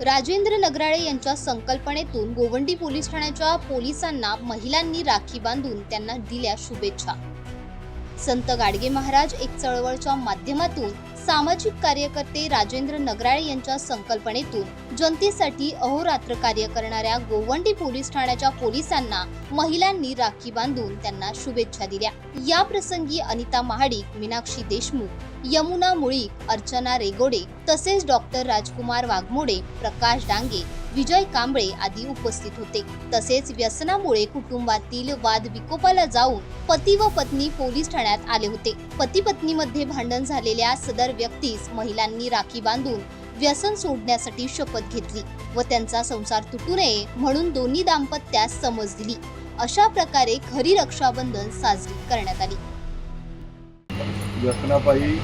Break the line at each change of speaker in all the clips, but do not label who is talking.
राजेंद्र नगराळे यांच्या संकल्पनेतून गोवंडी पोलीस ठाण्याच्या पोलिसांना महिलांनी राखी बांधून त्यांना दिल्या शुभेच्छा. संत गाडगे महाराज एक चळवळच्या माध्यमातून सामाजिक कार्यकर्ते राजेंद्र नगराळे यांच्या संकल्पनेतून जनतेसाठी अहोरात्र कार्य करणाऱ्या गोवंडी पोलीस ठाण्याच्या पोलिसांना महिलांनी राखी बांधून त्यांना शुभेच्छा दिल्या. या प्रसंगी अनिता महाडिक मीनाक्षी देशमुख यमुना मुळीक अर्चना रेगोडे तसेच डॉक्टर राजकुमार वाघमोडे प्रकाश डांगे विजय कांबळे आदी उपस्थित होते. तसेच व्यसनामुळे कुटुंबातील वाद विकोपाला जाऊन पती व पत्नी पोलीस ठाण्यात आले होते. पती पत्नीमध्ये भांडण झालेल्या सदर व्यक्तीस महिलांनी राखी बांधून व्यसन सोडण्यासाठी शपथ घेतली व त्यांचा संसार तुटू नये म्हणून दोन्ही दाम्पत्यास समज दिली. अशा प्रकारे खरी रक्षाबंधन साजरी करण्यात आली.
व्यसनापायी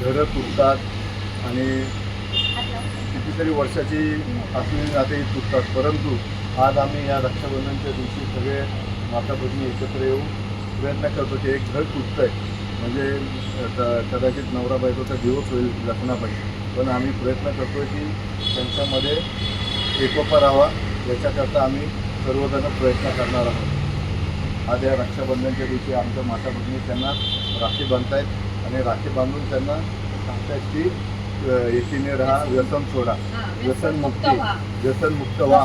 घरं तुटतात आणि कितीतरी वर्षाची असलेली नाते तुटतात. परंतु आज आम्ही या रक्षाबंधनच्या दिवशी सगळे माता भगिनी एकत्र येऊन प्रयत्न करतो की एक घर तुटतं आहे म्हणजे कदाचित नवरा बायकोचा दिवस होईल पाहिजे पण. आम्ही प्रयत्न करतो की त्यांच्यामध्ये एकोपा राहावा. याच्याकरता आम्ही सर्वजण प्रयत्न करणार आहोत. आज या रक्षाबंधनच्या दिवशी आमच्या माता भगिनी त्यांना राखी बांधतायत आणि राखी बांधून त्यांना सांगतायत की एकीने राहा व्यसन सोडा. व्यसन मुक्ती व्यसन मुक्त व्हा.